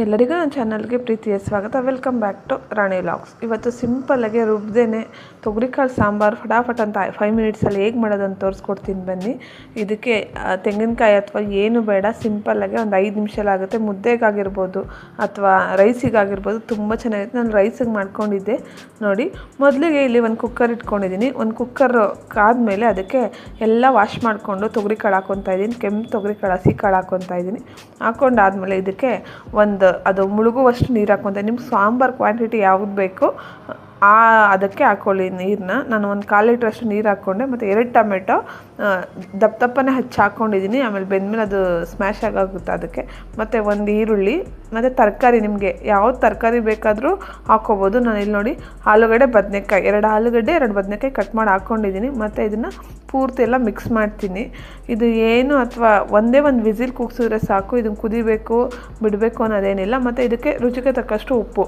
ಎಲ್ಲರಿಗೂ ನನ್ನ ಚಾನಲ್ಗೆ ಪ್ರೀತಿಯ ಸ್ವಾಗತ. Welcome back to Rani vlogs ಇವತ್ತು ಸಿಂಪಲ್ಲಾಗಿ ರುಬ್ದೇನೆ ತೊಗರಿಕಾಳು ಸಾಂಬಾರು ಫಟಾಫಟ್ ಅಂತ ಫೈವ್ ಮಿನಿಟ್ಸಲ್ಲಿ ಹೇಗೆ ಮಾಡೋದಂತ ತೋರಿಸ್ಕೊಡ್ತೀನಿ ಬನ್ನಿ. ಇದಕ್ಕೆ ತೆಂಗಿನಕಾಯಿ ಅಥವಾ ಏನು ಬೇಡ ಸಿಂಪಲ್ಲಾಗಿ ಒಂದು ಐದು ನಿಮಿಷಲಾಗುತ್ತೆ ಮುದ್ದೆಗಾಗಿರ್ಬೋದು ಅಥವಾ ರೈಸಿಗಾಗಿರ್ಬೋದು ತುಂಬ ಚೆನ್ನಾಗಿರುತ್ತೆ. ನಾನು ರೈಸಿಗೆ ಮಾಡ್ಕೊಂಡಿದ್ದೆ. ನೋಡಿ, ಮೊದಲಿಗೆ ಇಲ್ಲಿ ಒಂದು ಕುಕ್ಕರ್ ಇಟ್ಕೊಂಡಿದ್ದೀನಿ. ಒಂದು ಕುಕ್ಕರ್ ಕಾದಮೇಲೆ ಅದಕ್ಕೆ ಎಲ್ಲ ವಾಶ್ ಮಾಡಿಕೊಂಡು ತೊಗರಿಕಾಳು ಹಾಕ್ಕೊತಾ ಇದ್ದೀನಿ. ಕೆಂಪು ತೊಗರಿಕಾಳು ಹಸಿ ಕಾಳು ಹಾಕ್ಕೊತಾ ಇದ್ದೀನಿ. ಹಾಕ್ಕೊಂಡಾದ್ಮೇಲೆ ಇದಕ್ಕೆ ಒಂದು ಅದು ಮುಳುಗುವಷ್ಟು ನೀರು ಹಾಕ್ಕೊತ ನಿಮ್ಗೆ ಸಾಂಬಾರು ಕ್ವಾಂಟಿಟಿ ಯಾವ್ದು ಬೇಕು ಆ ಅದಕ್ಕೆ ಹಾಕ್ಕೊಳ್ಳಿ ನೀರನ್ನ ನಾನು ಒಂದು ಕಾಲು ಲೀಟ್ರಷ್ಟು ನೀರು ಹಾಕ್ಕೊಂಡೆ, ಮತ್ತು ಎರಡು ಟೊಮೆಟೊ ದಪ್ಪ ದಪ್ಪನೇ ಹಚ್ಚಿ ಹಾಕ್ಕೊಂಡಿದ್ದೀನಿ ಆಮೇಲೆ ಬೆಂದ್ಮೇಲೆ ಅದು ಸ್ಮ್ಯಾಶ್ ಆಗೋಗುತ್ತೆ ಅದಕ್ಕೆ. ಮತ್ತು ಒಂದು ಈರುಳ್ಳಿ, ಮತ್ತು ತರಕಾರಿ ನಿಮಗೆ ಯಾವ ತರಕಾರಿ ಬೇಕಾದರೂ ಹಾಕ್ಕೋಬೋದು ನಾನು ಇಲ್ಲಿ ನೋಡಿ ಆಲೂಗಡ್ಡೆ, ಬದನೆಕಾಯಿ, ಎರಡು ಆಲೂಗಡ್ಡೆ, ಎರಡು ಬದನೆಕಾಯಿ ಕಟ್ ಮಾಡಿ ಹಾಕ್ಕೊಂಡಿದ್ದೀನಿ ಮತ್ತು ಇದನ್ನು ಪೂರ್ತಿ ಎಲ್ಲ ಮಿಕ್ಸ್ ಮಾಡ್ತೀನಿ. ಇದು ಏನು ಅಥವಾ ಒಂದೇ ಒಂದು ವಿಸಿಲ್ ಕೂಗ್ಸಿದ್ರೆ ಸಾಕು. ಇದನ್ನು ಕುದಿಬೇಕು, ಬಿಡಬೇಕು ಅನ್ನೋದೇನಿಲ್ಲ. ಮತ್ತು ಇದಕ್ಕೆ ರುಚಿಗೆ ತಕ್ಕಷ್ಟು ಉಪ್ಪು.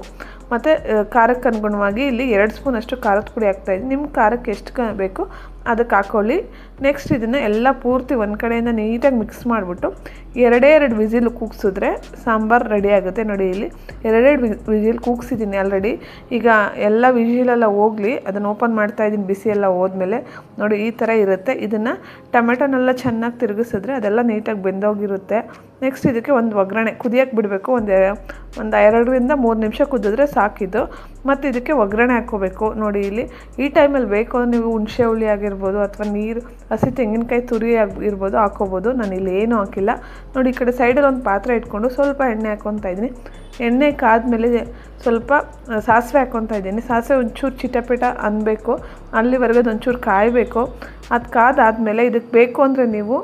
ಮತ್ತು ಖಾರಕ್ಕೆ ಅನುಗುಣವಾಗಿ ಇಲ್ಲಿ ಎರಡು ಸ್ಪೂನ್ ಅಷ್ಟು ಖಾರದ ಪುಡಿ ಹಾಕ್ತಾಯಿದ್ದೀನಿ ನಿಮ್ಮ ಖಾರಕ್ಕೆ ಎಷ್ಟು ಬೇಕು? ಅದಕ್ಕೆ ಹಾಕ್ಕೊಳ್ಳಿ ನೆಕ್ಸ್ಟ್ ಇದನ್ನು ಎಲ್ಲ ಪೂರ್ತಿ ಒಂದು ಕಡೆಯಿಂದ ನೀಟಾಗಿ ಮಿಕ್ಸ್ ಮಾಡಿಬಿಟ್ಟು ಎರಡೇ ಎರಡು ವಿಸಿಲ್ ಕೂಗ್ಸಿದ್ರೆ ಸಾಂಬಾರು ರೆಡಿ ಆಗುತ್ತೆ ನೋಡಿ ಇಲ್ಲಿ. ಎರಡೆರಡು ವಿಸಿಲ್ ಕೂಗ್ಸಿದ್ದೀನಿ ಆಲ್ರೆಡಿ ಈಗ ಎಲ್ಲ ವಿಜಿಲೆಲ್ಲ ಹೋಗಲಿ, ಅದನ್ನು ಓಪನ್ ಮಾಡ್ತಾ ಇದ್ದೀನಿ, ಬಿಸಿ ಎಲ್ಲ ಹೋದ್ಮೇಲೆ. ನೋಡಿ ಈ ಥರ ಇರುತ್ತೆ. ಇದನ್ನು ಟೊಮೆಟೊನೆಲ್ಲ ಚೆನ್ನಾಗಿ ತಿರುಗಿಸಿದ್ರೆ ಅದೆಲ್ಲ ನೀಟಾಗಿ ಬೆಂದೋಗಿರುತ್ತೆ. ನೆಕ್ಸ್ಟ್ ಇದಕ್ಕೆ ಒಂದು ಒಗ್ಗರಣೆ ಕುದಿಯೋಕ್ಕೆ ಬಿಡಬೇಕು. ಒಂದು ಒಂದು ಎರಡರಿಂದ ಮೂರು ನಿಮಿಷ ಕುದಿದ್ರೆ ಸಾಕಿದ್ದು. ಮತ್ತು ಇದಕ್ಕೆ ಒಗ್ಗರಣೆ ಹಾಕ್ಕೋಬೇಕು. ನೋಡಿ ಇಲ್ಲಿ ಈ ಟೈಮಲ್ಲಿ ಬೇಕು ನೀವು ಹುಣಸೆ ಹುಳಿ ಅಥವಾ ನೀರು, ಹಸಿ ತೆಂಗಿನಕಾಯಿ ತುರಿ ಆಗಿರ್ಬೋದು ಹಾಕೋಬೋದು. ನಾನು ಇಲ್ಲಿ ಏನೂ ಹಾಕಿಲ್ಲ. ನೋಡಿ, ಈ ಕಡೆ ಸೈಡಲ್ಲಿ ಒಂದು ಪಾತ್ರೆ ಇಟ್ಕೊಂಡು ಸ್ವಲ್ಪ ಎಣ್ಣೆ ಹಾಕ್ಕೊತಾ ಇದ್ದೀನಿ. ಎಣ್ಣೆ ಕಾದ್ಮೇಲೆ ಸ್ವಲ್ಪ ಸಾಸಿವೆ ಹಾಕ್ಕೊತಾ ಇದ್ದೀನಿ. ಸಾಸಿವೆ ಒಂಚೂರು ಚಿಟಪಿಟ ಅನ್ನಬೇಕು ಅಲ್ಲಿವರೆಗೆ ಅದು ಒಂಚೂರು ಕಾಯಬೇಕು. ಅದು ಕಾದಾದಮೇಲೆ ಇದಕ್ಕೆ ಬೇಕು ಅಂದರೆ ನೀವು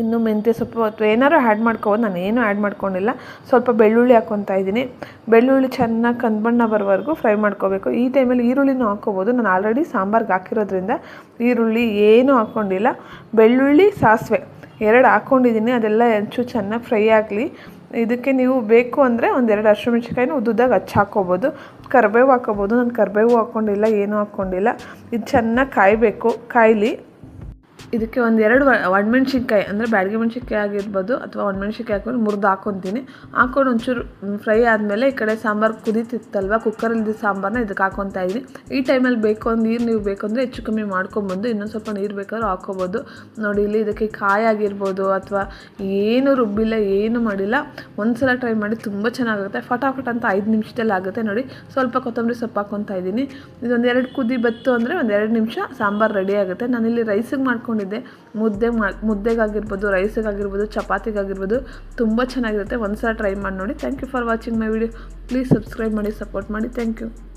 ಇನ್ನು ಮೆಂತ್ಯ ಸೊಪ್ಪು ಅಥವಾ ಏನಾದ್ರು ಆ್ಯಡ್ ಮಾಡ್ಕೋಬೋದು. ನಾನು ಏನೂ ಆ್ಯಡ್ ಮಾಡ್ಕೊಂಡಿಲ್ಲ. ಸ್ವಲ್ಪ ಬೆಳ್ಳುಳ್ಳಿ ಹಾಕ್ಕೊತಾ ಇದ್ದೀನಿ. ಬೆಳ್ಳುಳ್ಳಿ ಚೆನ್ನಾಗಿ ಕಂದ್ಬಣ್ಣ ಬರೋವರೆಗೂ ಫ್ರೈ ಮಾಡ್ಕೋಬೇಕು. ಈ ಟೈಮಲ್ಲಿ ಈರುಳ್ಳಿನೂ ಹಾಕ್ಕೋಬೋದು. ನಾನು ಆಲ್ರೆಡಿ ಸಾಂಬಾರ್ಗೆ ಹಾಕಿರೋದ್ರಿಂದ ಈರುಳ್ಳಿ ಏನೂ ಹಾಕ್ಕೊಂಡಿಲ್ಲ. ಬೆಳ್ಳುಳ್ಳಿ, ಸಾಸಿವೆ ಎರಡು ಹಾಕ್ಕೊಂಡಿದ್ದೀನಿ. ಅದೆಲ್ಲ ಹೆಚ್ಚು ಚೆನ್ನಾಗಿ ಫ್ರೈ ಆಗಲಿ. ಇದಕ್ಕೆ ನೀವು ಬೇಕು ಅಂದರೆ ಒಂದೆರಡು ಹಸಿಮೆಣ್ಸಿಕಾಯಿನ ಉದ್ದುದಾಗ ಹಚ್ಚಿ ಹಾಕ್ಕೋಬೋದು. ಕರಿಬೇವು ಹಾಕ್ಕೋಬೋದು. ನಾನು ಕರಿಬೇವು ಹಾಕ್ಕೊಂಡಿಲ್ಲ, ಏನೂ ಹಾಕ್ಕೊಂಡಿಲ್ಲ. ಇದು ಚೆನ್ನಾಗಿ ಕಾಯಬೇಕು. ಕಾಯಲಿ. ಇದಕ್ಕೆ ಒಂದು ಎರಡು ಒಣಮೆಣ್ಸಿನ್ಕಾಯಿ, ಅಂದರೆ ಬ್ಯಾಡಗಿ ಮೆಣಸಿನ್ಕಾಯಿ ಆಗಿರ್ಬೋದು ಅಥವಾ ಒಣಮೆಣ್ಸಿನ್ಕಾಯಿ ಹಾಕೊಂಡು ಮುರಿದು ಹಾಕೊತೀನಿ. ಹಾಕೊಂಡು ಒಂಚೂರು ಫ್ರೈ ಆದಮೇಲೆ ಈ ಕಡೆ ಸಾಂಬಾರು ಕುದೀತಿತ್ತಲ್ವ ಕುಕ್ಕರಲ್ಲಿ ಸಾಂಬಾರನ್ನ ಇದಕ್ಕೆ ಹಾಕೊತಾ ಇದ್ದೀನಿ. ಈ ಟೈಮಲ್ಲಿ ಬೇಕು ಒಂದು ನೀರು ನೀವು ಬೇಕು ಅಂದರೆ ಹೆಚ್ಚು ಕಮ್ಮಿ ಮಾಡ್ಕೊಬೋದು, ಇನ್ನೊಂದು ಸ್ವಲ್ಪ ನೀರು ಬೇಕಾದ್ರೂ ಹಾಕ್ಕೋಬೋದು. ನೋಡಿ, ಇಲ್ಲಿ ಇದಕ್ಕೆ ಕಾಯಿ ಆಗಿರ್ಬೋದು ಅಥವಾ ಏನು ರುಬ್ಬಿಲ್ಲ, ಏನು ಮಾಡಿಲ್ಲ ಒಂದು ಸಲ ಟ್ರೈ ಮಾಡಿ ತುಂಬ ಚೆನ್ನಾಗುತ್ತೆ ಫಟಾಫಟ್ ಅಂತ ಐದು ನಿಮಿಷದಲ್ಲಿ ಆಗುತ್ತೆ ನೋಡಿ. ಸ್ವಲ್ಪ ಕೊತ್ತಂಬರಿ ಸೊಪ್ಪು ಹಾಕೊತಾ ಇದ್ದೀನಿ. ಇದೊಂದು ಎರಡು ಕುದಿ ಬತ್ತು ಅಂದರೆ ಒಂದು ಎರಡು ನಿಮಿಷ ಸಾಂಬಾರು ರೆಡಿ ಆಗುತ್ತೆ. ನಾನಿಲ್ಲಿ ರೈಸಿಗೆ ಮಾಡ್ಕೊಂಡಿದ್ದೆ ಮುದ್ದೆ ಮಾ, ಮುದ್ದೆಗಾಗಿರ್ಬೋದು, ರೈಸಿಗಾಗಿರ್ಬೋದು, ಚಪಾತಿಗಾಗಿರ್ಬೋದು ತುಂಬ ಚೆನ್ನಾಗಿರುತ್ತೆ. ಒಂದು ಸಲ ಟ್ರೈ ಮಾಡಿ ನೋಡಿ. Thank you for watching my video please subscribe ಮಾಡಿ ಸಪೋರ್ಟ್ ಮಾಡಿ. Thank you